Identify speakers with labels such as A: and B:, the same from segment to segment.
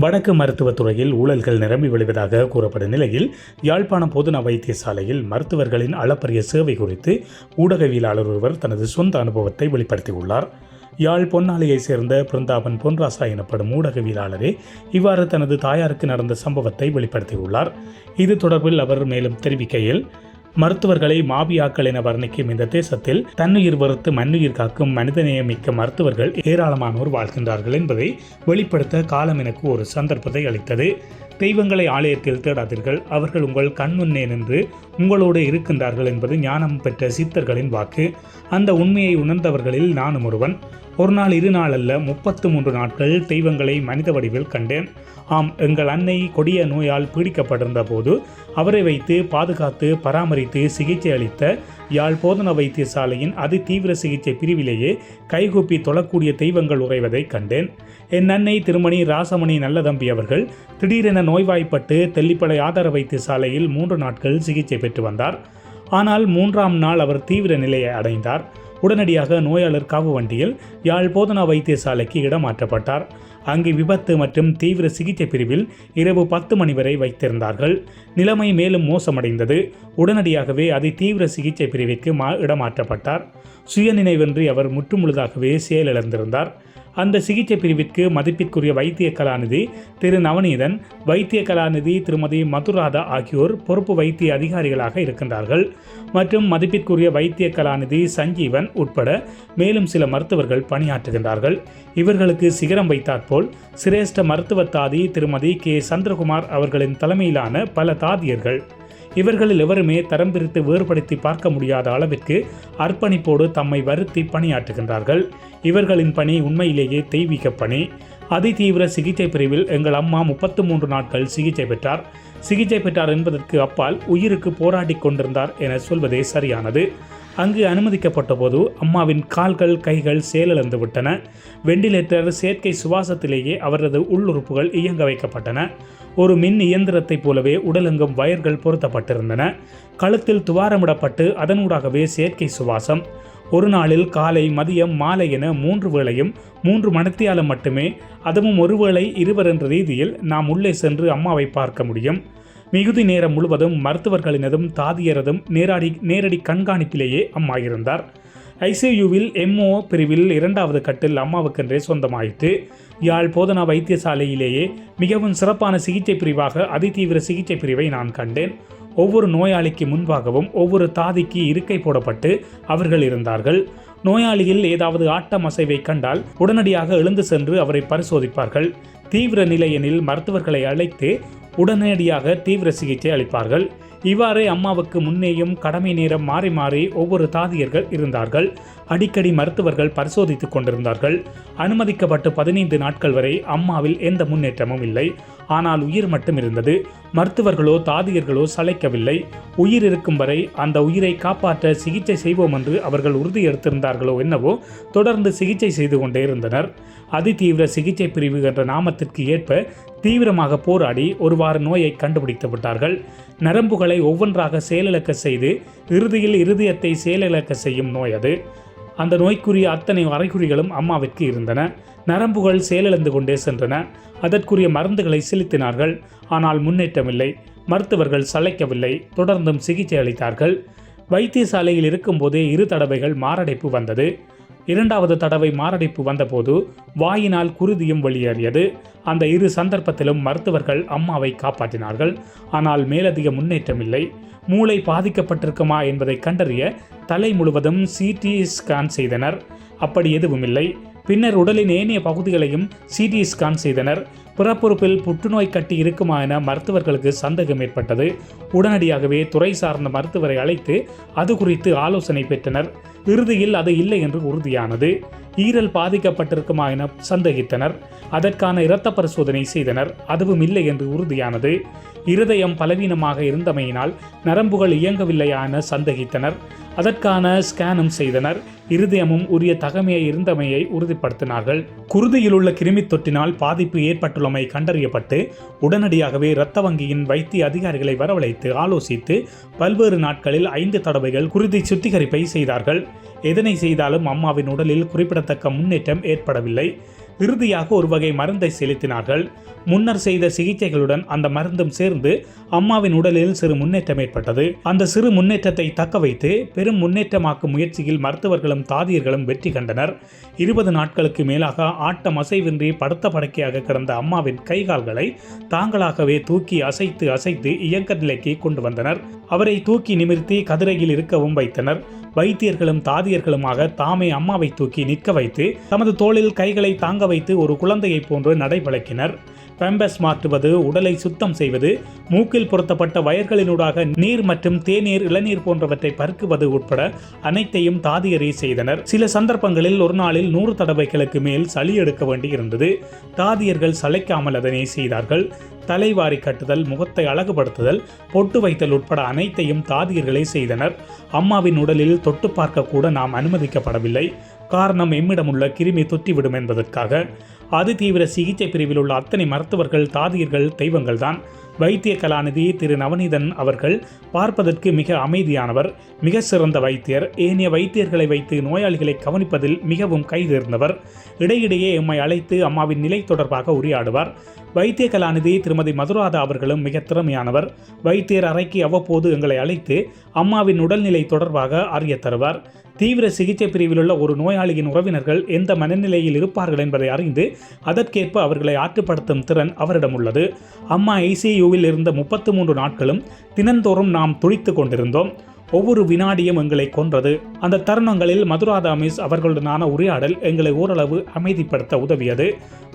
A: வடக்கு மருத்துவத் துறையில் ஊழல்கள் நிரம்பி வழிவதாக கூறப்படும் நிலையில் யாழ்ப்பாணம் பொதுநா வைத்தியசாலையில் மருத்துவர்களின் அளப்பரிய சேவை குறித்து ஊடகவியலாளர் ஒருவர் தனது சொந்த அனுபவத்தை வெளிப்படுத்தியுள்ளார். யாழ் பொன்னாளியைச் சேர்ந்த பிருந்தாவன் பொன்ராசா எனப்படும் ஊடகவியலாளரே இவ்வாறு தனது தாயாருக்கு நடந்த சம்பவத்தை வெளிப்படுத்தியுள்ளார். இது தொடர்பில் அவர் மேலும் தெரிவிக்கையில் மருத்துவர்களை மாபியாக்கள் என வர்ணிக்கும் இந்த தேசத்தில் தன்னுயிர் வறுத்து மண்ணுயிர் காக்கும் மனிதநேயமிக்க மருத்துவர்கள் ஏராளமானோர் வாழ்கின்றார்கள் என்பதை வெளிப்படுத்த காலம் எனக்கு ஒரு சந்தர்ப்பத்தை அளித்தது. தெய்வங்களை ஆலயத்தில் தேடாதீர்கள். அவர்கள் உங்கள் கண்முன்னே நின்று உங்களோடு இருக்கின்றார்கள் என்பது ஞானம் பெற்ற சித்தர்களின் வாக்கு. அந்த உண்மையை உணர்ந்தவர்களில் நானும் ஒருவன். ஒரு நாள் இரு நாள் அல்ல முப்பத்து மூன்று நாட்கள் தெய்வங்களை மனித வடிவில் கண்டேன். ஆம் எங்கள் அன்னை கொடிய நோயால் பீடிக்கப்பட்டிருந்த போது அவரை வைத்து பாதுகாத்து பராமரித்து சிகிச்சை அளித்த யாழ் போதனா வைத்தியசாலையின் அதி தீவிர சிகிச்சை பிரிவிலேயே கைகூப்பி தொழக்கூடிய தெய்வங்கள் உறைவதை கண்டேன். என் அன்னை திருமணி ராசமணி நல்லதம்பி அவர்கள் திடீரென நோய்வாய்ப்பட்டு தெல்லிப்படை ஆதார வைத்தியசாலையில் மூன்று நாட்கள் சிகிச்சை பெற்று வந்தார். ஆனால் மூன்றாம் நாள் அவர் தீவிர நிலையை அடைந்தார். உடனடியாக நோயாளர் காவு வண்டியில் யாழ் போதனா வைத்தியசாலைக்கு இடமாற்றப்பட்டார். அங்கு விபத்து மற்றும் தீவிர சிகிச்சை பிரிவில் இரவு பத்து மணி வரை வைத்திருந்தார்கள். நிலைமை மேலும் மோசமடைந்தது. உடனடியாகவே அதி தீவிர சிகிச்சை பிரிவிற்கு மா இடமாற்றப்பட்டார். சுயநினைவின்றி அவர் முற்றுமுழுதாகவே செயலிழந்திருந்தார். அந்த சிகிச்சை பிரிவிற்கு மதிப்பிற்குரிய வைத்திய கலாநிதி திரு நவநீதன் வைத்திய கலாநிதி திருமதி மதுராதா ஆகியோர் பொறுப்பு வைத்திய அதிகாரிகளாக இருக்கின்றார்கள். மற்றும் மதிப்பிற்குரிய வைத்திய கலாநிதி சஞ்சீவன் உட்பட மேலும் சில மருத்துவர்கள் பணியாற்றுகின்றார்கள். இவர்களுக்கு சிகரம் வைத்தாற்போல் சிரேஷ்ட மருத்துவ தாதி திருமதி கே. சந்திரகுமார் அவர்களின் தலைமையிலான பல தாதியர்கள் இவர்களில் எவருமே தரம் பிரித்து வேறுபடுத்தி பார்க்க முடியாத அளவிற்கு அர்ப்பணிப்போடு தம்மை வருத்தி பணியாற்றுகின்றார்கள். இவர்களின் பணி உண்மையிலேயே தெய்வீக பணி. அதிதீவிர சிகிச்சை பிரிவில் எங்கள் அம்மா முப்பத்து மூன்று நாட்கள் சிகிச்சை பெற்றார். சிகிச்சை பெற்றார் என்பதற்கு அப்பால் உயிருக்கு போராடி கொண்டிருந்தார் என சொல்வதே சரியானது. அங்கு அனுமதிக்கப்பட்ட போது அம்மாவின் கால்கள் கைகள் செயலிழந்து விட்டன. வெண்டிலேட்டர் செயற்கை சுவாசத்திலேயே அவரது உள்ளுறுப்புகள் இயங்க வைக்கப்பட்டன. ஒரு மின் இயந்திரத்தைப் போலவே உடலெங்கும் வயர்கள் பொருத்தப்பட்டிருந்தன. கழுத்தில் துவாரமிடப்பட்டு அதனூடாகவே செயற்கை சுவாசம். ஒரு நாளில் காலை மதியம் மாலை என மூன்று வேளையும் மூன்று மணத்தியாலம் மட்டுமே அதுவும் ஒருவேளை இருவர் என்ற ரீதியில் நாம் உள்ளே சென்று அம்மாவை பார்க்க முடியும். மிகுதி நேரம் முழுவதும் மருத்துவர்களினதும் தாதியரதும் நேரடி நேரடி கண்காணிப்பிலேயே அம்மா இருந்தார் ஐசியூவில் எம்ஓ பிரிவில் இரண்டாவது கட்டில் அம்மாவுக்கென்றே சொந்தமாயிற்று. யாழ் போதனா வைத்தியசாலையிலேயே மிகவும் சிறப்பான சிகிச்சை பிரிவாக அதிதீவிர சிகிச்சை பிரிவை நான் கண்டேன். ஒவ்வொரு நோயாளிக்கு முன்பாகவும் ஒவ்வொரு தாதிக்கு இருக்கை போடப்பட்டு அவர்கள் இருந்தார்கள். நோயாளியில் ஏதாவது ஆட்டம் அசைவை கண்டால் உடனடியாக எழுந்து சென்று அவரை பரிசோதிப்பார்கள். தீவிர நிலையெனில் மருத்துவர்களை அழைத்து உடனடியாக தீவிர சிகிச்சை அளிப்பார்கள். இவ்வாறே அம்மாவுக்கு முன்னேயும் கடமை நேரம் மாறி மாறி ஒவ்வொரு தாதியர்கள் இருந்தார்கள். அடிக்கடி மருத்துவர்கள் பரிசோதித்துக் கொண்டிருந்தார்கள். அனுமதிக்கப்பட்டு பதினைந்து நாட்கள் வரை அம்மாவில் எந்த முன்னேற்றமும் இல்லை. ஆனால் உயிர் மட்டும் இருந்தது. மருத்துவர்களோ தாதியர்களோ சளைக்கவில்லை. உயிர் இருக்கும் வரை அந்த உயிரை காப்பாற்ற சிகிச்சை செய்வோம் என்று அவர்கள் உறுதி எடுத்திருந்தார்களோ என்னவோ தொடர்ந்து சிகிச்சை செய்து கொண்டே இருந்தனர். அதிதீவிர சிகிச்சை பிரிவு என்ற நாமத்திற்கு ஏற்ப தீவிரமாக போராடி ஒருவாறு நோயை கண்டுபிடித்து விட்டார்கள். நரம்புகளை ஒவ்வொன்றாக செயலிழக்க செய்து இறுதியில் இருதயத்தை செயலிழக்க செய்யும் நோய் அது. அந்த நோய்க்குரிய அத்தனை அறைகுறிகளும் அம்மாவிற்கு இருந்தன. நரம்புகள் செயலிழந்து கொண்டே சென்றன. அதற்குரிய மருந்துகளை செலுத்தினார்கள். ஆனால் முன்னேற்றமில்லை. மருத்துவர்கள் சளைக்கவில்லை. தொடர்ந்தும் சிகிச்சை அளித்தார்கள். வைத்தியசாலையில் இருக்கும்போதே இரு தடவைகள் மாரடைப்பு வந்தது. இரண்டாவது தடவை மாரடைப்பு வந்தபோது வாயினால் குருதியும் வெளியேறியது. அந்த இரு சந்தர்ப்பத்திலும் மருத்துவர்கள் அம்மாவை காப்பாற்றினார்கள். ஆனால் மேலதிக முன்னேற்றம் இல்லை மூளை பாதிக்கப்பட்டிருக்குமா என்பதை கண்டறிய தலை முழுவதும் சிடி ஸ்கேன் செய்தனர். அப்படி எதுவும் இல்லை பின்னர் உடலின் ஏனைய பகுதிகளையும் சிடி ஸ்கேன் செய்தனர். பிறப்புறுப்பில் புற்றுநோய் கட்டி இருக்குமா என மருத்துவர்களுக்கு சந்தேகம் ஏற்பட்டது. உடனடியாகவே துறை சார்ந்த மருத்துவரை அழைத்து அது குறித்து ஆலோசனை பெற்றனர். இறுதியில் அது இல்லை என்று உறுதியானது. ஈரல் பாதிக்கப்பட்டிருக்குமா என சந்தேகித்தனர். அதற்கான இரத்த பரிசோதனை செய்தனர். அதுவும் இல்லை என்று உறுதியானது. இருதயம் பலவீனமாக இருந்தமையினால் நரம்புகள் இயங்கவில்லையா என சந்தேகித்தனர். அதற்கான ஸ்கேனும் செய்தனர். இருதயமும் உரிய தகமையை இருந்தமையை உறுதிப்படுத்தினார்கள். குருதியில் உள்ள கிருமி தொற்றினால் பாதிப்பு ஏற்பட்டுள்ளமை கண்டறியப்பட்டு உடனடியாகவே இரத்த வங்கியின் வைத்திய அதிகாரிகளை வரவழைத்து ஆலோசித்து பல்வேறு நாட்களில் ஐந்து தடவைகள் குருதி சுத்திகரிப்பை செய்தார்கள். எதனை செய்தாலும் அம்மாவின் உடலில் குறிப்பிடத்தக்க முன்னேற்றம் ஏற்படவில்லை. இறுதியாக ஒரு வகை மருந்தை செலுத்தினார்கள். முன்னர் செய்த சிகிச்சைகளுடன் அந்த மருந்தும் சேர்ந்து அம்மாவின் உடலில் சிறு முன்னேற்றம் ஏற்பட்டது. அந்த சிறு முன்னேற்றத்தை தக்க வைத்து பெரும் முன்னேற்றமாக்கும் முயற்சியில் மருத்துவர்களும் தாதியர்களும் வெற்றி கண்டனர். இருபது நாட்களுக்கு மேலாக ஆட்டம் அசைவின்றி படுத்த படுக்கையாக கிடந்த அம்மாவின் கைகால்களை தாங்களாகவே தூக்கி அசைத்து அசைத்து இயக்க நிலைக்கு கொண்டு வந்தனர். அவரை தூக்கி நிமிர்த்தி கதிரையில் இருக்கவும் வைத்தனர். வைத்தியர்களும் தாதியர்களுமாக தாமே அம்மாவை தூக்கி நிற்க வைத்து தமது தோளில் கைகளை தாங்க வைத்து ஒரு குழந்தையைப் போன்று நடைபழக்கினர். பெம்பஸ் மாற்றுவது உடலை சுத்தம் செய்வது மூக்கில் பொருத்தப்பட்ட வயர்களினூடாக நீர் மற்றும் தேநீர் இளநீர் போன்றவற்றை பருக்குவது உட்பட அனைத்தையும் தாதியரே செய்தனர். சில சந்தர்ப்பங்களில் ஒரு நாளில் நூறு தடவைகளுக்கு மேல் சளி எடுக்க வேண்டி இருந்தது. தாதியர்கள் சளைக்காமல் அதனை செய்தார்கள். தலைவாரி கட்டுதல் முகத்தை அழகுபடுத்துதல் பொட்டு வைத்தல் உட்பட அனைத்தையும் தாதியர்களே செய்தனர். அம்மாவின் உடலில் தொட்டு பார்க்க கூட நாம் அனுமதிக்கப்படவில்லை. காரணம் எம்மிடமுள்ள கிருமி தொற்றிவிடும் என்பதற்காக. அதிதீவிர சிகிச்சை பிரிவில் உள்ள அத்தனை மருத்துவர்கள் தாதியர்கள் தெய்வங்கள்தான். வைத்திய கலாநிதி திரு நவநீதன் அவர்கள் பார்ப்பதற்கு மிக அமைதியானவர் மிக சிறந்த வைத்தியர். ஏனைய வைத்தியர்களை வைத்து நோயாளிகளை கவனிப்பதில் மிகவும் கைதேர்ந்தவர். இடையிடையே எம்மை அழைத்து அம்மாவின் நிலை தொடர்பாக உரையாடுவார். வைத்திய கலாநிதி திருமதி மதுராதா அவர்களும் மிக திறமையானவர். வைத்தியர் அறைக்கு அவ்வப்போது எங்களை அழைத்து அம்மாவின் உடல்நிலை தொடர்பாக அறிய தருவார். தீவிர சிகிச்சை பிரிவில் உள்ள ஒரு நோயாளியின் உறவினர்கள் எந்த மனநிலையில் இருப்பார்கள் என்பதை அறிந்து அதற்கேற்ப அவர்களை ஆற்றுப்படுத்தும் திறன் அவரிடம் உள்ளது. அம்மா ஐசியூவில் இருந்த முப்பத்து மூன்று நாட்களும் தினந்தோறும் நாம் துடித்து கொண்டிருந்தோம். ஒவ்வொரு வினாடியும் எங்களை கொன்றது. அந்த தருணங்களில் மதுராதாமிஸ் அவர்களுடனான உரையாடல் எங்களை ஓரளவு அமைதிப்படுத்த உதவியது.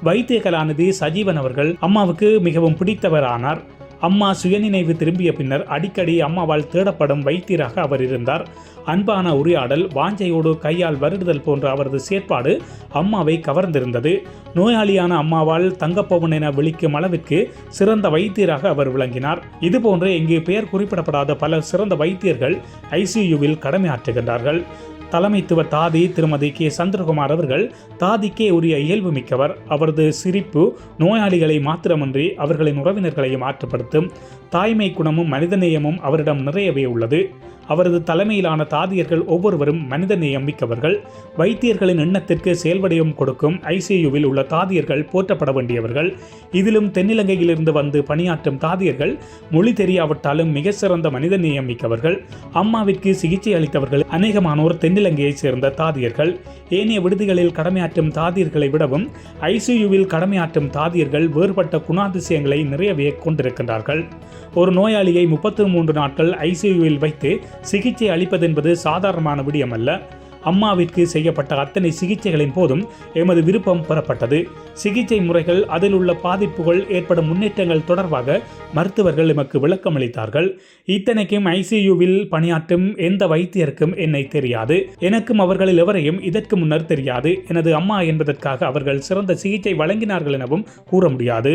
A: வைத்திய கலாநிதி சஜீவன் அவர்கள் அம்மாவுக்கு மிகவும் பிடித்தவரானார். அம்மா சுயநினைவு திரும்பிய பின்னர் அடிக்கடி அம்மாவால் தேடப்படும் வைத்தியராக அவர் இருந்தார். அன்பான உரையாடல் வாஞ்சையோடு கையால் வருடுதல் போன்ற அவரது செயற்பாடு அம்மாவை கவர்ந்திருந்தது. நோயாளியான அம்மாவால் தங்கப்பவன் என விழிக்கும் அளவிற்கு சிறந்த வைத்தியராக அவர் விளங்கினார். இதுபோன்று இங்கு பெயர் குறிப்பிடப்படாத பல சிறந்த வைத்தியர்கள் ஐசியூவில் கடமையாற்றுகின்றார்கள். தலைமைத்துவ தாதி திருமதி கே. சந்திரகுமார் அவர்கள் தாதிக்கே உரிய இயல்பு மிக்கவர் அவரது சிரிப்பு நோயாளிகளை மாத்திரமன்றி அவர்களின் உறவினர்களையும் ஆற்றுப்படுத்தும். தாய்மை குணமும் மனிதநேயமும் அவரிடம் நிறையவே உள்ளது. அவரது தலைமையிலான தாதியர்கள் ஒவ்வொருவரும் மனிதநேயம் மிக்கவர்கள். வைத்தியர்களின் எண்ணத்திற்கு செயல்வடிவம் கொடுக்கும் ஐசியுவில் உள்ள தாதியர்கள் போற்றப்பட வேண்டியவர்கள். இதிலும் தென்னிலங்கையிலிருந்து வந்து பணியாற்றும் தாதியர்கள் மொழி தெரியாவிட்டாலும் மிக சிறந்த மனிதநேயம் மிக்கவர்கள். அம்மாவிற்கு சிகிச்சை அளித்தவர்கள் அநேகமானோர் தென்னிலங்கையைச் சேர்ந்த தாதியர்கள். ஏனைய விடுதிகளில் கடமையாற்றும் தாதியர்களை விடவும் ஐசியுவில் கடமையாற்றும் தாதியர்கள் வேறுபட்ட குணாதிசயங்களை நிறையவே கொண்டிருக்கின்றார்கள். ஒரு நோயாளியை முப்பத்து மூன்று நாட்கள் ஐசியுவில் வைத்து சிகிச்சை அளிப்பதென்பது சாதாரணமான விடயம் அல்ல அம்மாவிற்கு செய்யப்பட்ட அத்தனை சிகிச்சைகளின் போதும் எமது விருப்பம் பெறப்பட்டது. சிகிச்சை முறைகள் அதில் உள்ள பாதிப்புகள் ஏற்படும் முன்னேற்றங்கள் தொடர்பாக மருத்துவர்கள் எமக்கு விளக்கம் அளித்தார்கள் இத்தனைக்கும் ஐசியூவில் பணியாற்றும் எந்த வைத்தியருக்கும் என்னை தெரியாது. எனக்கும் அவர்களில் எவரையும் இதற்கு முன்னர் தெரியாது. எனது அம்மா என்பதற்காக அவர்கள் சிறந்த சிகிச்சை வழங்கினார்கள் எனவும் கூற முடியாது.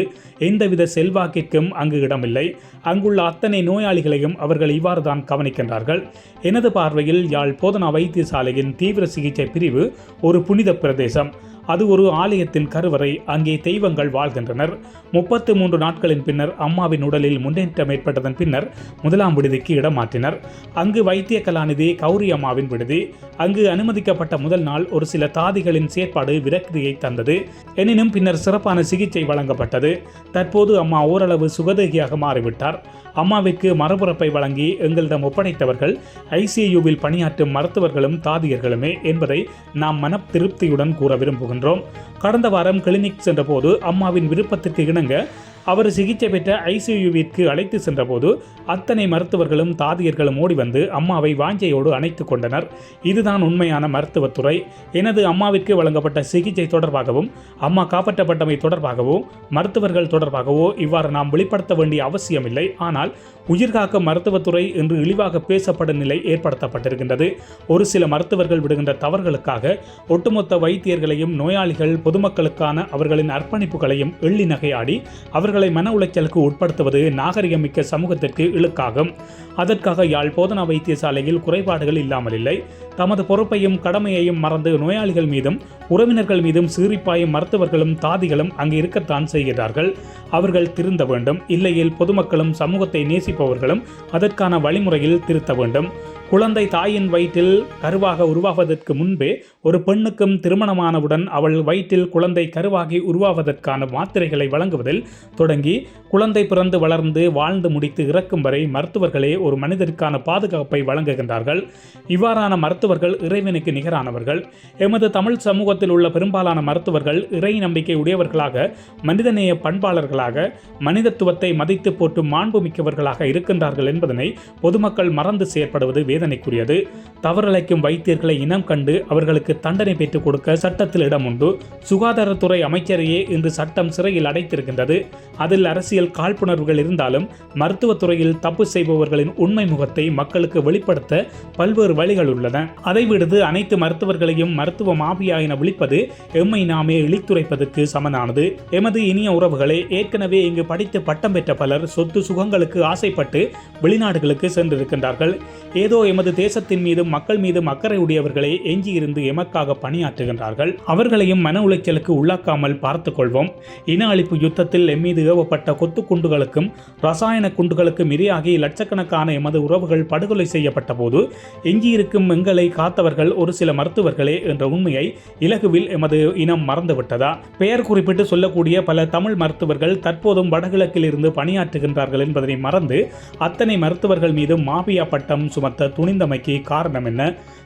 A: எந்தவித செல்வாக்கிற்கும் அங்கு இடமில்லை. அங்குள்ள அத்தனை நோயாளிகளையும் அவர்கள் இவ்வாறு தான் கவனிக்கின்றார்கள். எனது பார்வையில் யாழ் போதனா வைத்தியசாலையின் தீவிர சிகிச்சை பிரிவு ஒரு புனித பிரதேசம். அது ஒரு ஆலயத்தின் கருவறை. அங்கே தெய்வங்கள் வாழ்கின்றனர். முப்பத்து மூன்று நாட்களின் பின்னர் அம்மாவின் உடலில் முன்னேற்றம் ஏற்பட்டதன் பின்னர் முதலாம் விடுதிக்கு இடம் மாற்றினர் அங்கு வைத்திய கலாநிதி கௌரி அம்மாவின் விடுதி. அங்கு அனுமதிக்கப்பட்ட முதல் நாள் ஒரு சில தாதிகளின் செயற்பாடு விரக்தியை தந்தது. எனினும் பின்னர் சிறப்பான சிகிச்சை வழங்கப்பட்டது. தற்போது அம்மா ஓரளவு சுகதேகியாக மாறிவிட்டார். அம்மாவிற்கு மரபுரப்பை வழங்கி எங்களிடம் ஒப்படைத்தவர்கள் ஐசியூவில் பணியாற்றும் மருத்துவர்களும் தாதியர்களுமே என்பதை நாம் மன திருப்தியுடன் கூற போகின்றோம். கடந்த வாரம் கிளினிக் சென்றபோது அம்மாவின் விருப்பத்திற்கு இணங்க அவர் சிகிச்சை பெற்ற ஐசியுவிற்கு அழைத்து சென்றபோது அத்தனை மருத்துவர்களும் தாதியர்களும் ஓடி வந்து அம்மாவை வாஞ்சையோடு அணைத்து கொண்டனர். இதுதான் உண்மையான மருத்துவத்துறை எனது அம்மாவிற்கு வழங்கப்பட்ட சிகிச்சை தொடர்பாகவும் அம்மா காப்பாற்றப்பட்டமை தொடர்பாகவோ மருத்துவர்கள் தொடர்பாகவோ இவ்வாறு நாம் வெளிப்படுத்த வேண்டிய அவசியமில்லை. ஆனால் உயிர்காக்க மருத்துவத்துறை என்று இழிவாக பேசப்படும் நிலை ஏற்படுத்தப்பட்டிருக்கின்றது. ஒரு சில மருத்துவர்கள் விடுகின்ற தவறுகளுக்காக ஒட்டுமொத்த வைத்தியர்களையும் நோயாளிகள் பொதுமக்களுக்கான அவர்களின் அர்ப்பணிப்புகளையும் எள்ளி நகையாடி அவர்கள் மன உளைச்சலுக்கு உட்படுத்துவது நாகரிகமிக்க சமூகத்திற்கு இழுக்காகும். அதற்காக யாழ் போதனா வைத்தியசாலையில் குறைபாடுகள் இல்லாமல் இல்லை தமது பொறுப்பையும் கடமையையும் மறந்து நோயாளிகள் மீதும் உறவினர்கள் மீதும் சீறிப்பாயும் மருத்துவர்களும் தாதிகளும் அங்கு இருக்கத்தான் செய்கிறார்கள். அவர்கள் திருந்த வேண்டும். இல்லையில் பொதுமக்களும் சமூகத்தை நேசிப்பவர்களும் அதற்கான வழிமுறையில் திருத்த வேண்டும். குழந்தை தாயின் வயிற்றில் கருவாக உருவாவதற்கு முன்பே ஒரு பெண்ணுக்கும் திருமணமானவுடன் அவள் வயிற்றில் குழந்தை கருவாகி உருவாவதற்கான மாத்திரைகளை வழங்குவதில் தொடங்கி குழந்தை பிறந்து வளர்ந்து வாழ்ந்து முடித்து இறக்கும் வரை மருத்துவர்களே ஒரு மனிதருக்கான பாதுகாப்பை வழங்குகின்றார்கள். இவ்வாறான மருத்துவர்கள் இறைவனுக்கு நிகரானவர்கள் எமது தமிழ் சமூகத்தில் உள்ள பெரும்பாலான மருத்துவர்கள் இறை நம்பிக்கை உடையவர்களாக மனிதநேய பண்பாளர்களாக மனிதத்துவத்தை மதித்து போற்றும் மாண்புமிக்கவர்களாக இருக்கின்றார்கள் என்பதனை பொதுமக்கள் மறந்து செயற்படுவது வேதனைக்குரியது. தவறிழைக்கும் வைத்தியர்களை இனம் கண்டு அவர்களுக்கு தண்டனை பெற்றுக் கொடுக்க சட்டத்தில் இடம் உண்டு. சுகாதாரத்துறை அமைச்சரையே இன்று சட்டம் சிறையில் அடைத்திருக்கின்றது. அதில் அரசியல் காழ்ப்புணர்வுகள் இருந்தாலும் மருத்துவத்துறையில் தப்பு செய்பவர்களின் உண்மை முகத்தை மக்களுக்கு வெளிப்படுத்த பல்வேறு வழிகள் உள்ளன. அதை விடுத்து அனைத்து மருத்துவர்களையும் மருத்துவ மாபியா என விழிப்பது எம்மை நாமே இழித்துரைப்பதற்கு சமனானது. எமது இனிய உறவுகளே ஏற்கனவே இங்கு படித்து பட்டம் பெற்ற பலர் சொத்து சுகங்களுக்கு ஆசைப்பட்டு வெளிநாடுகளுக்கு சென்றிருக்கின்றார்கள். ஏதோ எமது தேசத்தின் மீதும் மக்கள் மீதும் அக்கறை உடையவர்களே எஞ்சியிருந்து எமக்காக பணியாற்றுகின்றார்கள். அவர்களையும் மன உளைச்சலுக்கு உள்ளாக்காமல் பார்த்துக் கொள்வோம் இன அழிப்பு யுத்தத்தில் எம்மீது ஏவப்பட்ட கொத்து குண்டுகளுக்கும் ரசாயன குண்டுகளுக்கும் இரையாகி லட்சக்கணக்கான எமது உறவுகள் படுகொலை செய்யப்பட்ட போது எஞ்சியிருக்கும் எங்களை உயிர்களை காத்தவர்கள் ஒரு சில மருத்துவர்களே என்ற உண்மையை இலகுவில் எமது இனம் மறந்துவிட்டதா? பெயர் குறிப்பிட்டு சொல்லக்கூடிய பல தமிழ் மருத்துவர்கள் தற்போதும் வடகிழக்கில் இருந்து பணியாற்றுகின்றார்கள் என்பதனை மறந்து அத்தனை மருத்துவர்கள் மீது மாபியா பட்டம் சுமத்த துணிந்தமைக்கு காரணம் என்ன?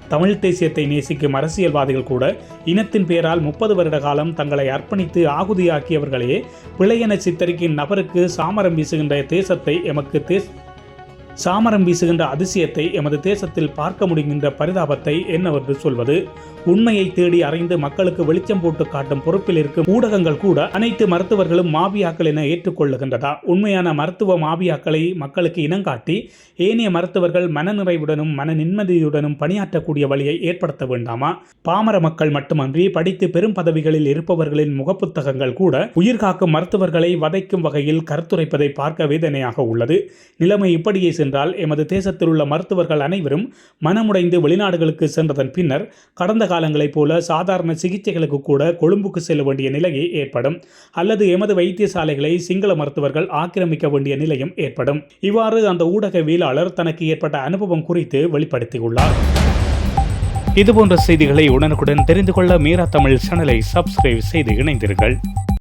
A: தமிழ் தேசியத்தை நேசிக்கும் அரசியல்வாதிகள் கூட இனத்தின் பெயரால் முப்பது வருட காலம் தங்களை அர்ப்பணித்து ஆகுதியாக்கியவர்களே பிழையென சித்தரிக்கும் நபருக்கு சாமரம் வீசுகின்ற தேசத்தை எமக்கு தேச சாமரம் வீசுகின்ற அதிசயத்தை எமது தேசத்தில் பார்க்க முடிகின்ற பரிதாபத்தை என்னவென்று சொல்வது? உண்மையை தேடி அறிந்து மக்களுக்கு வெளிச்சம் போட்டு காட்டும் பொறுப்பில் இருக்கும் ஊடகங்கள் கூட அனைத்து மருத்துவர்களும் மாபியாக்கள் என ஏற்றுக்கொள்ளுகின்றதா? உண்மையான மருத்துவ மாபியாக்களை மக்களுக்கு இனங்காட்டி ஏனைய மருத்துவர்கள் மனநிறைவுடனும் மன நிம்மதியுடனும் பணியாற்றக்கூடிய வழியை ஏற்படுத்த வேண்டாமா? பாமர மக்கள் மட்டுமன்றி படித்து பெரும் பதவிகளில் இருப்பவர்களின் முகப்புத்தகங்கள் கூட உயிர் காக்கும் மருத்துவர்களை வதைக்கும் வகையில் கருத்துரைப்பதை பார்க்க வேதனையாக உள்ளது. நிலைமை இப்படியே சென்றால் எமது தேசத்தில் உள்ள மருத்துவர்கள் அனைவரும் மனமுடைந்து வெளிநாடுகளுக்கு சென்றதன் பின்னர் கடந்த காலங்களைப் போல சாதாரண சிகிச்சைகளுக்கு கூட கொழும்புக்கு செல்ல வேண்டிய நிலையே ஏற்படும். அல்லது எமது வைத்தியசாலைகளை சிங்கள மருத்துவர்கள் ஆக்கிரமிக்க வேண்டிய நிலையும் ஏற்படும். இவ்வாறு அந்த ஊடகவியலாளர் தனக்கு ஏற்பட்ட அனுபவம் குறித்து வெளிப்படுத்தியுள்ளார். இதுபோன்ற செய்திகளை உடனுக்குடன் தெரிந்து கொள்ள மீரா தமிழ் சேனலை சப்ஸ்கிரைப் செய்து இணைந்தீர்கள்